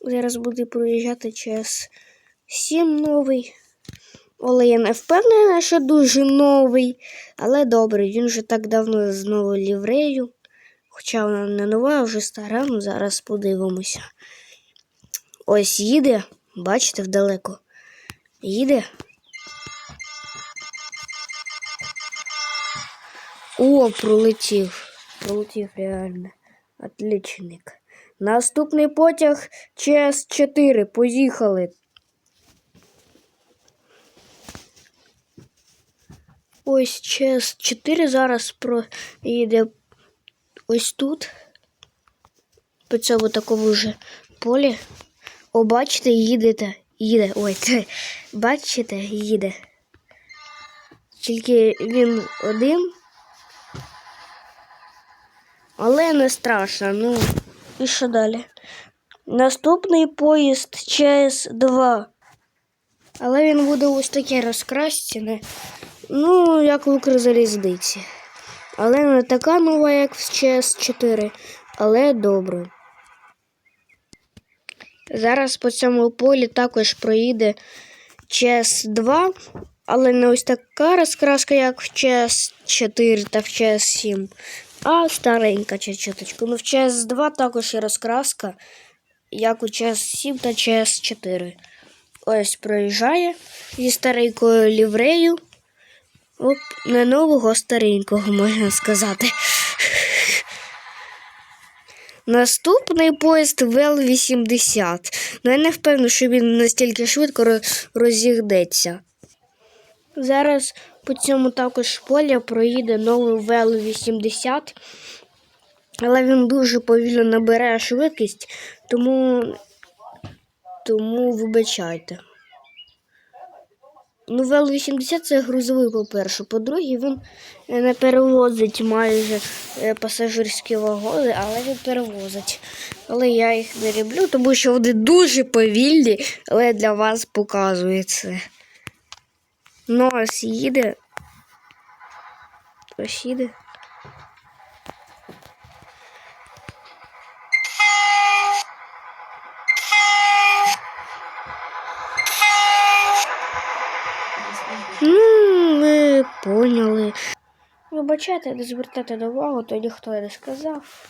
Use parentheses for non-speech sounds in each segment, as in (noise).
Зараз буде проїжджати час 7 новий. Але я не впевнена, що дуже новий. Але добре, він вже так давно з новою ліврею. Хоча вона не нова, а вже стара, ну зараз подивимося. Ось їде, бачите, вдалеко. Їде. О, пролетів. Пролетів реально. Отличник. Наступний потяг ЧС 4. Поїхали. Ось ЧС 4 зараз проїде ось тут. По цьому такому вже полі. О, бачите, їдете. Їде. Ой, це, (laughs) бачите, їде. Тільки він один. Але не страшно. Ну, і що далі? Наступний поїзд ЧС-2. Але він буде ось таке розкрасене. Ну, як в Укрзалізниці. Але не така нова, як в ЧС-4, але добре. Зараз по цьому полі також проїде ЧС-2, але не ось така розкраска, як в ЧС-4 та в ЧС-7, а старенька чуть-чуточку. Ну, в ЧС-2 також є розкраска, як у ЧС-7 та ЧС-4. Ось проїжджає зі старенькою ліврею. Оп, не нового, старенького, можна сказати. (laughs) Наступний поїзд ВЛ-80. Ну, я не впевнена, що він настільки швидко роз- розігнеться. Зараз по цьому також полі проїде новий ВЛ-80, але він дуже повільно набирає швидкість, тому, тому вибачайте. Ну, ВЛ-80 це грузовий, по-перше. По-друге, він е, не перевозить майже е, пасажирські вагони, але він перевозить. Але я їх не люблю, тому що вони дуже повільні, але для вас показую це. Ну, ось їде. Ось їде. Ну, ми поняли. Вибачайте, не звертайте увагу, то ніхто не сказав.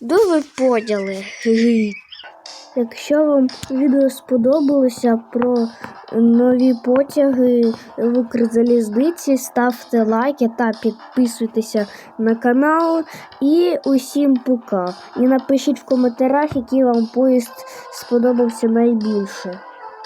Ну, ви поняли. (laughs) Якщо вам відео сподобалося про нові потяги в Укрзалізниці, ставте лайки та підписуйтеся на канал. І усім пока. І напишіть в коментарях, який вам поїзд сподобався найбільше.